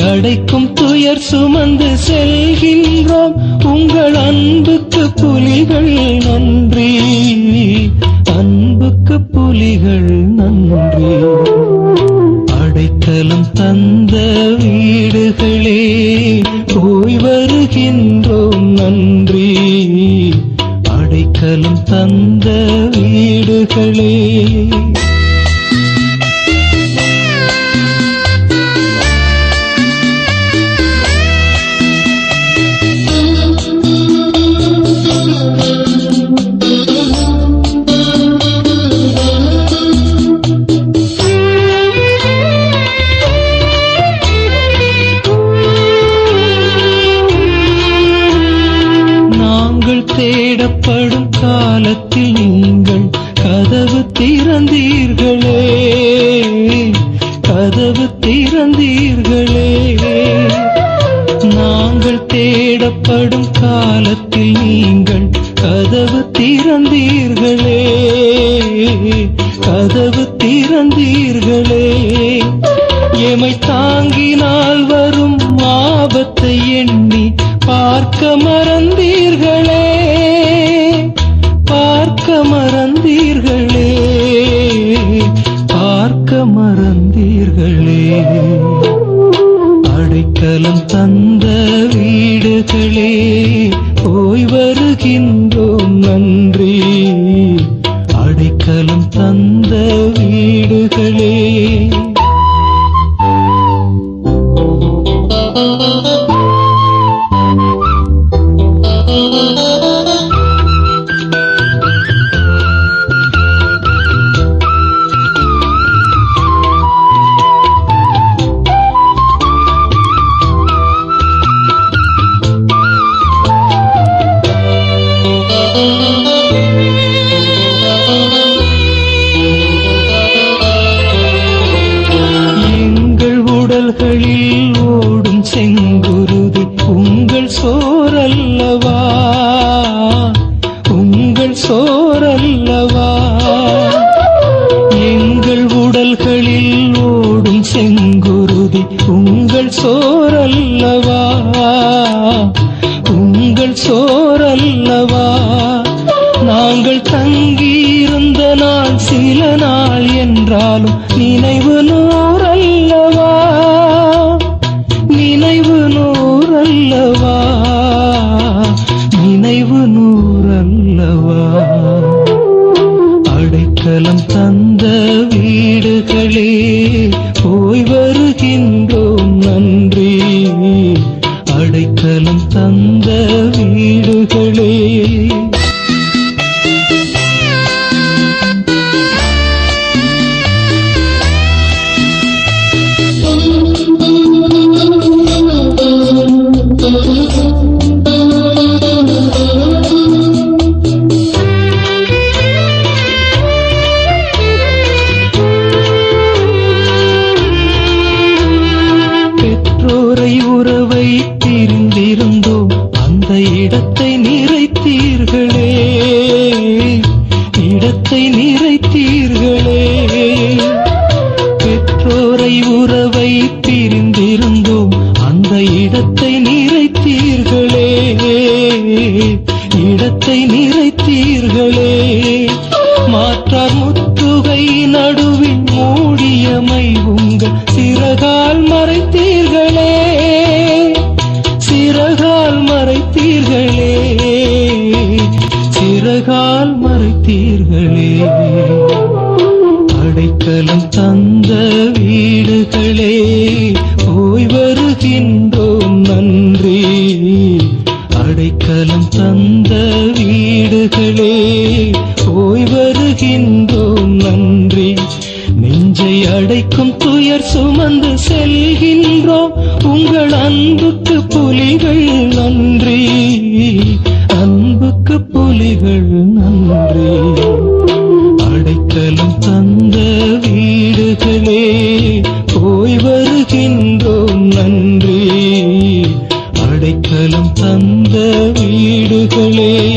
அடைக்கும் துயர் சுமந்து செல்கின்றோம். உங்கள் அன்புக்கு புலிகள் நன்றி. அன்புக்கு புலிகள் நன்றி. அடைக்கலம் தந்த வீடுகளே போய் வருகின்றோம் நன்றி. அடைக்கலம் தந்த வீடுகளே. காலத்தில் நீங்கள் கதவு திறந்தீர்களே. கதவு திறந்தீர்களே. நாங்கள் தேடப்படும் காலத்தில் நீங்கள் கதவு திறந்தீர்களே. கதவு திறந்தீர்களே. எமை தாங்கினால் வரும் ஆபத்தை எண்ணி பார்க்க மறந்தீர்களே. தந்த வீடுகளே போய் வருகின்றோம் நன்றி. சோரல்லவா உங்கள் சோரல்லவா நாங்கள் தங்கியிருந்த நாள் சில நாள் என்றாலும் நினைவு நூறல்லவா? நினைவு நூறல்லவா? நினைவு நூறல்லவா? அடைக்கலம் தந்த வீடுகளே போய் தந்த வீடுகளே. நிறைத்தீர்களே பெற்றோரை உறவை பிரிந்திருந்தோம். அந்த இடத்தை நிறைத்தீர்களே இடத்தை நிறைத்தீர்களே. மாற்றார் முற்றுகை நடுவில் மூடியமை உங்கள் சிறகால் மறைத்தீர்களே. அடைக்கலம் தந்த வீடுகளே போய் வருகின்றோம் நன்றி. அடைக்கலம் தந்த வீடுகளே போய் வருகின்றோம் நன்றி. நெஞ்சை அடைக்கும் துயர் சுமந்து செல்கின்றோம் உங்கள் அன்புக்கு புலிகள் நன்றி. அன்புக்கு புலிகள் நன்றி. போய் வருகின்றோம் நன்றி. அடைக்கலம் தந்த வீடுகளே.